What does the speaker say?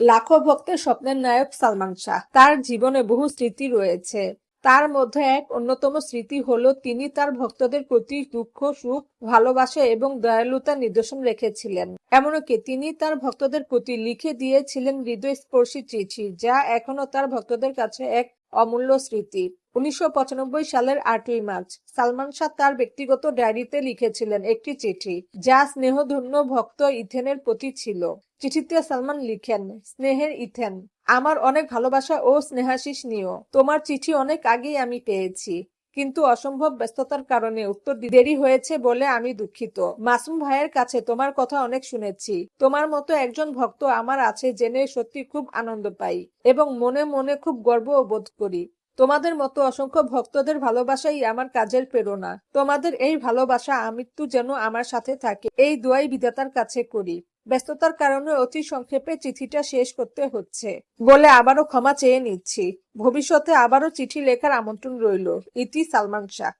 লাখো ভক্তের স্বপ্নের নায়ক সালমান শাহ। তার জীবনে বহু স্মৃতি রয়েছে। তার মধ্যে এক অন্যতম স্মৃতি হলো তিনি তার ভক্তদের প্রতি দুঃখ, সুখ, ভালোবাসা এবং দয়ালুতা নিদর্শন রেখেছিলেন। এমনকি তিনি তার ভক্তদের প্রতি লিখে দিয়েছিলেন হৃদয়স্পর্শী চিঠি, যা এখনও তার ভক্তদের কাছে এক অমূল্য স্মৃতি। উনিশশো পঁচানব্বই সালের আটই মার্চ সালমান শাহ তার ব্যক্তিগত ডায়েরিতে লিখেছিলেন একটি চিঠি, যা স্নেহধন্য ভক্ত ইথেনের প্রতি ছিল। চিঠিতে সালমান লিখেন, স্নেহের ইথেন, আমার অনেক ভালোবাসা ও স্নেহাশিস নিও। তোমার চিঠি অনেক আগেই আমি পেয়েছি, কিন্তু অসম্ভব ব্যস্ততার কারণে উত্তর দেরি হয়েছে বলে আমি দুঃখিত। মাসুম ভাইয়ের কাছে তোমার কথা অনেক শুনেছি। তোমার মতো একজন ভক্ত আমার আছে জেনে সত্যি খুব আনন্দ পাই এবং মনে মনে খুব গর্ব বোধ করি। তোমাদের মতো অসংখ্য ভক্তদের ভালোবাসাই আমার কাজের প্রেরণা। তোমাদের এই ভালোবাসা আমৃত্যু যেন আমার সাথে থাকে, এই দোয়াই বিধাতার কাছে করি। ব্যস্ততার কারণে অতি সংক্ষেপে চিঠিটা শেষ করতে হচ্ছে। বলে আবারও ক্ষমা চেয়ে নিচ্ছি। ভবিষ্যতে আবারও চিঠি লেখার আমন্ত্রণ রইল। ইতি সালমান শাহ।